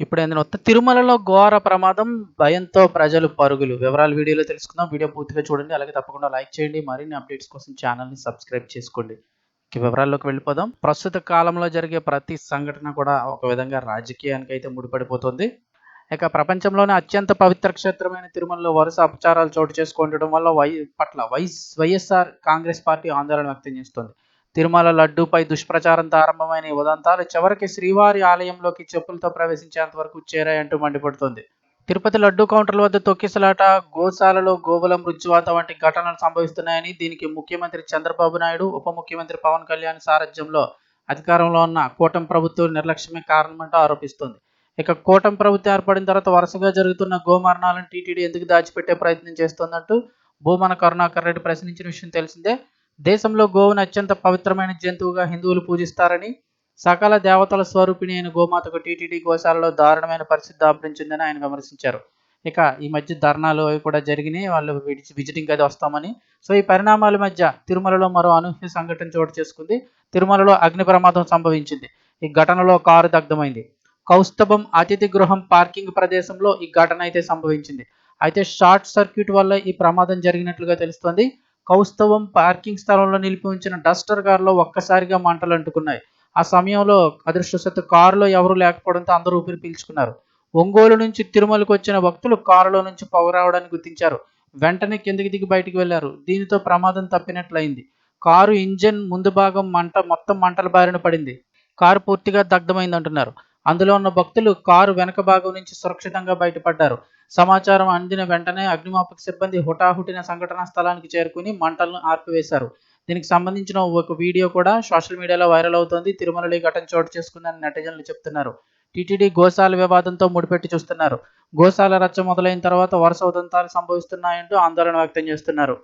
ఇప్పుడు ఏంటంటే మొత్తం తిరుమలలో ఘోర ప్రమాదం భయంతో ప్రజలు పరుగులు. వివరాలు వీడియోలో తెలుసుకుందాం. వీడియో పూర్తిగా చూడండి. అలాగే తప్పకుండా లైక్ చేయండి. మరిన్ని అప్డేట్స్ కోసం ఛానల్ని సబ్స్క్రైబ్ చేసుకోండి. వివరాల్లోకి వెళ్ళిపోదాం. ప్రస్తుత కాలంలో జరిగే ప్రతి సంఘటన కూడా ఒక విధంగా రాజకీయానికి అయితే ముడిపడిపోతుంది. ఇక ప్రపంచంలోనే అత్యంత పవిత్ర క్షేత్రమైన తిరుమలలో వరుస అపచారాలు చోటు చేసుకుంటడం వల్ల వై పట్ల వైస్ వైఎస్ఆర్ కాంగ్రెస్ పార్టీ ఆందోళన వ్యక్తం చేస్తుంది. తిరుమల లడ్డూపై దుష్ప్రచారం ప్రారంభమైన ఈ ఉదంతాలు చివరికి శ్రీవారి ఆలయంలోకి చెప్పులతో ప్రవేశించేంత వరకు చేరాయంటూ మండిపడుతుంది. తిరుపతి లడ్డూ కౌంటర్ల వద్ద తొక్కిసలాట గోశాలలో గోవుల మృత్యువాత వంటి ఘటనలు సంభవిస్తున్నాయని దీనికి ముఖ్యమంత్రి చంద్రబాబు నాయుడు ఉప ముఖ్యమంత్రి పవన్ కళ్యాణ్ సారథ్యంలో అధికారంలో ఉన్న కూటమి ప్రభుత్వం నిర్లక్ష్యమే కారణమంటూ ఆరోపిస్తోంది. ఇక కూటమి ప్రభుత్వం ఏర్పడిన తర్వాత వరుసగా జరుగుతున్న గోమరణాలను టీటీడీ ఎందుకు దాచిపెట్టే ప్రయత్నం చేస్తోందంటూ భూమన కరుణాకర్ రెడ్డి ప్రశ్నించిన విషయం తెలిసిందే. దేశంలో గోవును అత్యంత పవిత్రమైన జంతువుగా హిందువులు పూజిస్తారని సకల దేవతల స్వరూపిణి అయిన గోమాతకు టీటీడీ గోశాలలో దారుణమైన పరిస్థితి ఆపరించిందని ఆయన విమర్శించారు. ఇక ఈ మధ్య ధర్నాలు అవి కూడా జరిగినాయి. వాళ్ళు విజిటింగ్ అది వస్తామని. సో ఈ పరిణామాల మధ్య తిరుమలలో మరో అనూహ్య సంఘటన చోటు చేసుకుంది. తిరుమలలో అగ్ని ప్రమాదం సంభవించింది. ఈ ఘటనలో కారు దగ్ధమైంది. కౌస్తభం అతిథి గృహం పార్కింగ్ ప్రదేశంలో ఈ ఘటన అయితే సంభవించింది. అయితే షార్ట్ సర్క్యూట్ వల్ల ఈ ప్రమాదం జరిగినట్లుగా తెలుస్తోంది. కౌస్తవం పార్కింగ్ స్థలంలో నిలిపి ఉంచిన డస్టర్ కారులో ఒక్కసారిగా మంటలు అంటుకున్నాయి. ఆ సమయంలో అదృష్టవశాత్తు కారులో ఎవరూ లేకపోవడంతో అందరూ ఊపిరి పీల్చుకున్నారు. ఒంగోలు నుంచి తిరుమలకు వచ్చిన భక్తులు కారులో నుంచి పొగ రావడానికి గుర్తించారు. వెంటనే కిందికి దిగి బయటికి వెళ్ళారు దీనితో ప్రమాదం తప్పినట్లయింది. కారు ఇంజన్ ముందు భాగం మంట మొత్తం మంటల బారిన పడింది. కారు పూర్తిగా దగ్ధమైంది అంటున్నారు అందులో ఉన్న భక్తులు కారు వెనక భాగం నుంచి సురక్షితంగా బయటపడ్డారు. సమాచారం అందిన వెంటనే అగ్నిమాపక సిబ్బంది హుటాహుటిన సంఘటనా స్థలానికి చేరుకుని మంటలను ఆర్పివేశారు. దీనికి సంబంధించిన ఒక వీడియో కూడా సోషల్ మీడియాలో వైరల్ అవుతోంది. తిరుమలలో ఈ ఘటన చోటు చేసుకుందని నెటిజన్లు చెప్తున్నారు. టీటీడీ గోశాల వివాదంతో ముడిపెట్టి చూస్తున్నారు. గోశాల రచ్చ మొదలైన తర్వాత వరుస ఉదంతాలు సంభవిస్తున్నాయంటూ ఆందోళన వ్యక్తం చేస్తున్నారు.